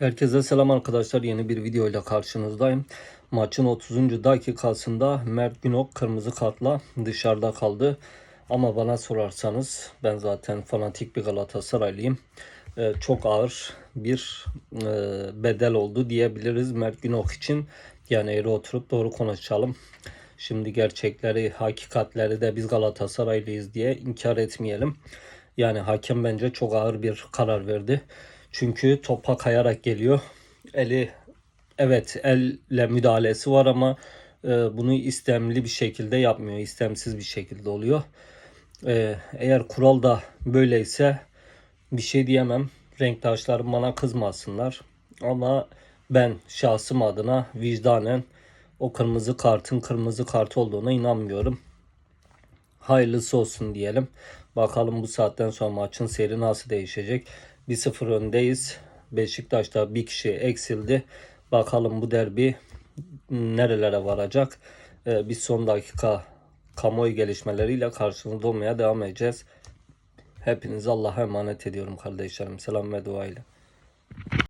Herkese selam arkadaşlar. Yeni bir video ile karşınızdayım. Maçın 30. dakikasında Mert Günok kırmızı kartla dışarıda kaldı. Ama bana sorarsanız ben zaten fanatik bir Galatasaraylıyım. Ee, çok ağır bir e, bedel oldu diyebiliriz Mert Günok için. Yani eğri oturup doğru konuşalım. Şimdi gerçekleri, hakikatleri de biz Galatasaraylıyız diye inkar etmeyelim. Yani hakem bence çok ağır bir karar verdi. Çünkü topa kayarak geliyor. Eli evet elle müdahalesi var ama e, bunu istemli bir şekilde yapmıyor. İstemsiz bir şekilde oluyor. E, eğer kural da böyleyse bir şey diyemem. Renktaşlarım bana kızmasınlar. Ama ben şahsım adına vicdanen o kırmızı kartın kırmızı kart olduğuna inanmıyorum. Hayırlısı olsun diyelim. Bakalım bu saatten sonra maçın seyri nasıl değişecek. 1-0 öndeyiz. Beşiktaş'ta bir kişi eksildi. Bakalım bu derbi nerelere varacak. Ee, biz son dakika kamuoyu gelişmeleriyle karşınızda olmaya devam edeceğiz. Hepinizi Allah'a emanet ediyorum kardeşlerim. Selam ve dua ile.